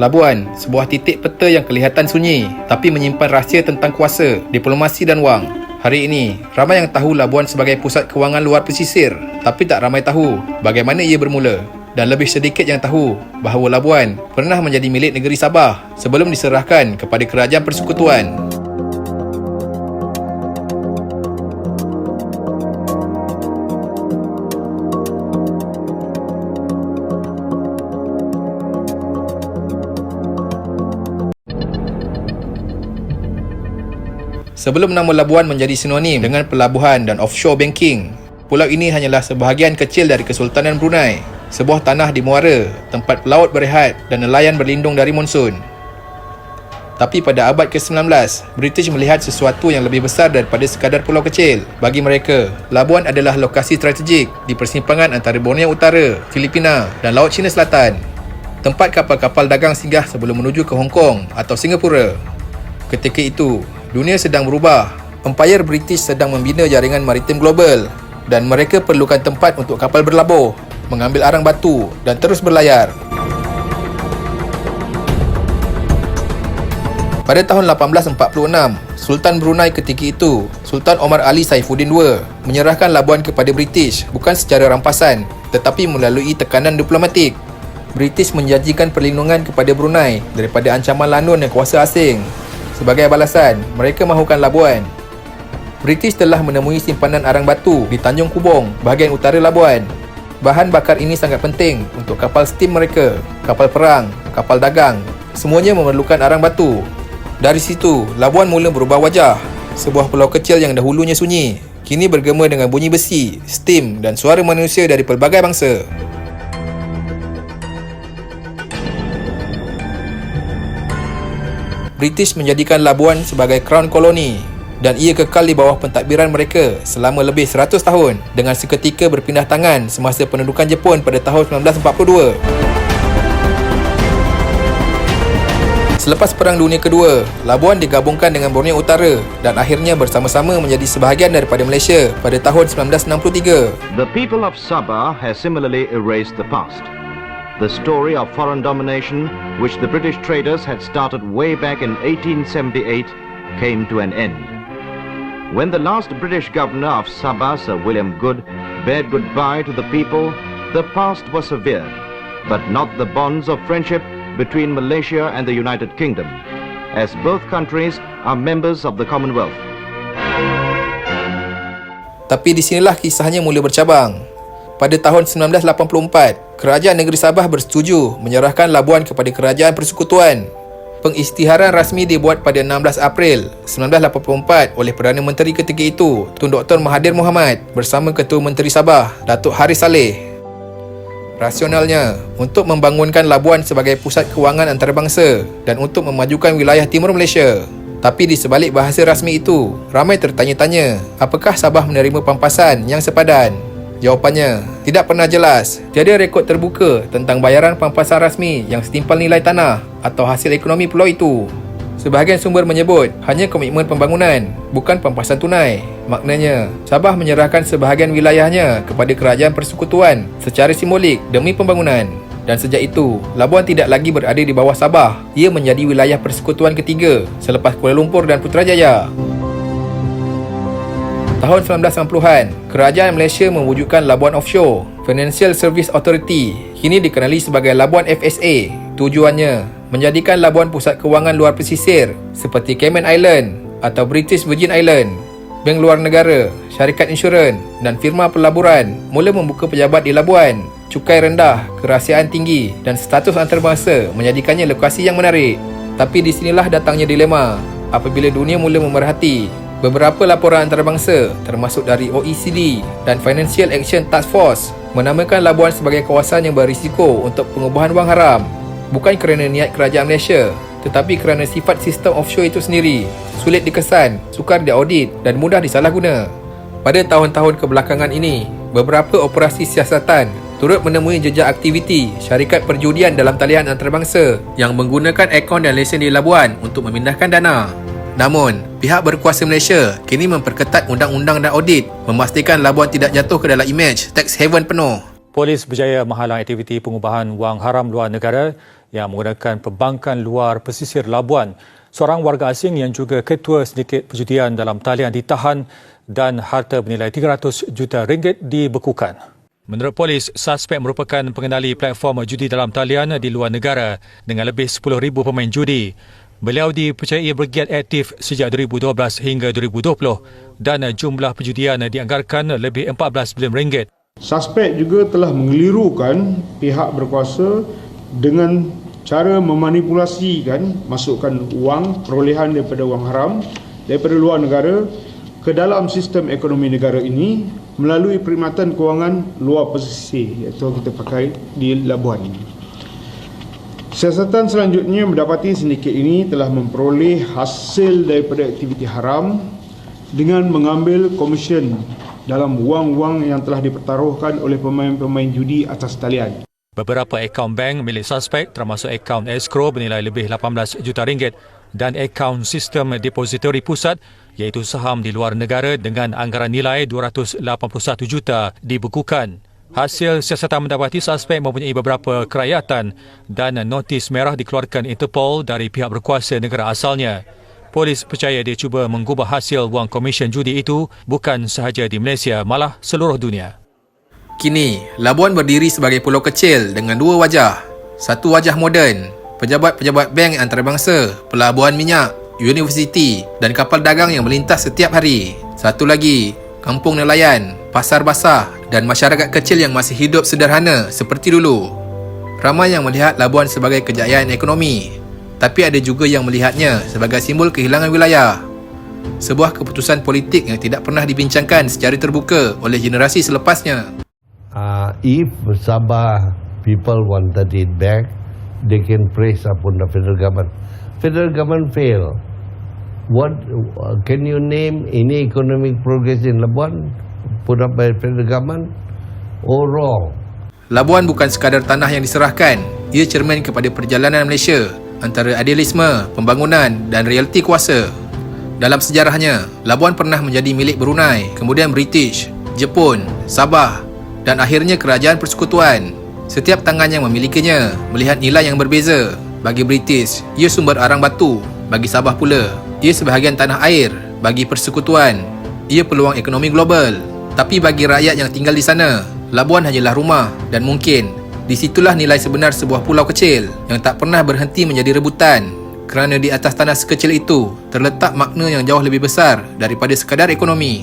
Labuan, sebuah titik peta yang kelihatan sunyi tapi menyimpan rahsia tentang kuasa, diplomasi dan wang. Hari ini, ramai yang tahu Labuan sebagai pusat kewangan luar pesisir tapi tak ramai tahu bagaimana ia bermula. Dan lebih sedikit yang tahu bahawa Labuan pernah menjadi milik negeri Sabah sebelum diserahkan kepada kerajaan persekutuan. Sebelum nama Labuan menjadi sinonim dengan pelabuhan dan offshore banking, pulau ini hanyalah sebahagian kecil dari Kesultanan Brunei, sebuah tanah di muara, tempat pelaut berehat dan nelayan berlindung dari monsun. Tapi pada abad ke-19, British melihat sesuatu yang lebih besar daripada sekadar pulau kecil. Bagi mereka, Labuan adalah lokasi strategik di persimpangan antara Borneo Utara, Filipina dan Laut Cina Selatan. Tempat kapal-kapal dagang singgah sebelum menuju ke Hong Kong atau Singapura. Ketika itu, dunia sedang berubah. Empayar British sedang membina jaringan maritim global dan mereka perlukan tempat untuk kapal berlabuh, mengambil arang batu dan terus berlayar. Pada tahun 1846, Sultan Brunei ketika itu, Sultan Omar Ali Saifuddin II, menyerahkan Labuan kepada British bukan secara rampasan tetapi melalui tekanan diplomatik. British menjanjikan perlindungan kepada Brunei daripada ancaman lanun dan kuasa asing. Sebagai balasan, mereka mahukan Labuan. British telah menemui simpanan arang batu di Tanjung Kubong, bahagian utara Labuan. Bahan bakar ini sangat penting untuk kapal steam mereka, kapal perang, kapal dagang. Semuanya memerlukan arang batu dari situ, Labuan mula berubah wajah. Sebuah pulau kecil yang dahulunya sunyi, kini bergema dengan bunyi besi, steam dan suara manusia dari pelbagai bangsa. British menjadikan Labuan sebagai crown koloni dan ia kekal di bawah pentadbiran mereka selama lebih 100 tahun dengan seketika berpindah tangan semasa pendudukan Jepun pada tahun 1942. Selepas Perang Dunia Kedua, Labuan digabungkan dengan Borneo Utara dan akhirnya bersama-sama menjadi sebahagian daripada Malaysia pada tahun 1963. The people of Sabah has similarly erased the past. The story of foreign domination, which the British traders had started way back in 1878, came to an end. When the last British governor of Sabah, Sir William Good, bade goodbye to the people, the past was severed, but not the bonds of friendship between Malaysia and the United Kingdom, as both countries are members of the Commonwealth. Tapi di sinilah kisahnya mula bercabang. Pada tahun 1984, Kerajaan Negeri Sabah bersetuju menyerahkan Labuan kepada Kerajaan Persekutuan. Pengisytiharan rasmi dibuat pada 16 April 1984 oleh Perdana Menteri ketika itu, Tun Dr. Mahathir Mohamad bersama Ketua Menteri Sabah, Datuk Haris Saleh Rasionalnya, untuk membangunkan Labuan sebagai pusat kewangan antarabangsa dan untuk memajukan wilayah timur Malaysia. Tapi di sebalik bahasa rasmi itu, ramai tertanya-tanya, apakah Sabah menerima pampasan yang sepadan? Jawapannya, tidak pernah jelas. Tiada rekod terbuka tentang bayaran pampasan rasmi yang setimpal nilai tanah atau hasil ekonomi pulau itu. Sebahagian sumber menyebut hanya komitmen pembangunan, bukan pampasan tunai. Maknanya, Sabah menyerahkan sebahagian wilayahnya kepada kerajaan persekutuan secara simbolik demi pembangunan. Dan sejak itu, Labuan tidak lagi berada di bawah Sabah. Ia menjadi wilayah persekutuan ketiga selepas Kuala Lumpur dan Putrajaya. Tahun 1990-an, Kerajaan Malaysia mewujudkan Labuan Offshore Financial Service Authority, kini dikenali sebagai Labuan FSA. Tujuannya menjadikan Labuan pusat kewangan luar pesisir seperti Cayman Island atau British Virgin Island. Bank luar negara, syarikat insurans dan firma pelaburan mula membuka pejabat di Labuan. Cukai rendah, kerahsiaan tinggi dan status antarabangsa menjadikannya lokasi yang menarik. Tapi di sinilah datangnya dilema apabila dunia mula memerhati beberapa laporan antarabangsa termasuk dari OECD dan Financial Action Task Force menamakan Labuan sebagai kawasan yang berisiko untuk pengubahan wang haram bukan kerana niat kerajaan Malaysia tetapi kerana sifat sistem offshore itu sendiri sulit dikesan, sukar diaudit dan mudah disalahguna. Pada tahun-tahun kebelakangan ini, beberapa operasi siasatan turut menemui jejak aktiviti syarikat perjudian dalam talian antarabangsa yang menggunakan akaun dan lesen di Labuan untuk memindahkan dana. Namun, pihak berkuasa Malaysia kini memperketat undang-undang dan audit memastikan Labuan tidak jatuh ke dalam imej tax haven penuh. Polis berjaya menghalang aktiviti pengubahan wang haram luar negara yang menggunakan perbankan luar pesisir Labuan. Seorang warga asing yang juga ketua sindiket perjudian dalam talian ditahan dan harta bernilai 300 juta ringgit dibekukan. Menurut polis, suspek merupakan pengendali platform judi dalam talian di luar negara dengan lebih 10,000 pemain judi. Beliau dipercayai bergiat aktif sejak 2012 hingga 2020 dan jumlah perjudian dianggarkan lebih 14 bilion ringgit. Suspek juga telah mengelirukan pihak berkuasa dengan cara memanipulasikan masukkan wang perolehan daripada wang haram daripada luar negara ke dalam sistem ekonomi negara ini melalui perkhidmatan kewangan luar pesisir iaitu kita pakai di Labuan ini. Siasatan selanjutnya mendapati sindiket ini telah memperoleh hasil daripada aktiviti haram dengan mengambil komisen dalam wang-wang yang telah dipertaruhkan oleh pemain-pemain judi atas talian. Beberapa akaun bank milik suspek termasuk akaun escrow bernilai lebih 18 juta ringgit dan akaun sistem depository pusat iaitu saham di luar negara dengan anggaran nilai 281 juta dibekukan. Hasil siasatan mendapati suspek mempunyai beberapa kerayatan dan notis merah dikeluarkan Interpol dari pihak berkuasa negara asalnya. Polis percaya dia cuba mengubah hasil wang komisen judi itu bukan sahaja di Malaysia malah seluruh dunia. Kini, Labuan berdiri sebagai pulau kecil dengan dua wajah. Satu wajah moden, pejabat-pejabat bank antarabangsa, pelabuhan minyak, universiti dan kapal dagang yang melintas setiap hari. Satu lagi, kampung nelayan, pasar basah dan masyarakat kecil yang masih hidup sederhana seperti dulu. Ramai yang melihat Labuan sebagai kejayaan ekonomi, tapi ada juga yang melihatnya sebagai simbol kehilangan wilayah. Sebuah keputusan politik yang tidak pernah dibincangkan secara terbuka oleh generasi selepasnya. uh, if Sabah people wanted it back, they can praise upon the federal government. Federal government fail. What uh, can you name any economic progress in Labuan put up by federal government? All wrong. Labuan bukan sekadar tanah yang diserahkan, ia cermin kepada perjalanan Malaysia antara idealisme, pembangunan dan realiti kuasa. Dalam sejarahnya, Labuan pernah menjadi milik Brunei, kemudian British, Jepun, Sabah dan akhirnya kerajaan persekutuan. Setiap tangan yang memilikinya melihat nilai yang berbeza. Bagi British, ia sumber arang batu. Bagi Sabah pula, ia sebahagian tanah air. Bagi persekutuan, ia peluang ekonomi global. Tapi bagi rakyat yang tinggal di sana, Labuan hanyalah rumah dan mungkin di situlah nilai sebenar sebuah pulau kecil yang tak pernah berhenti menjadi rebutan kerana di atas tanah sekecil itu terletak makna yang jauh lebih besar daripada sekadar ekonomi.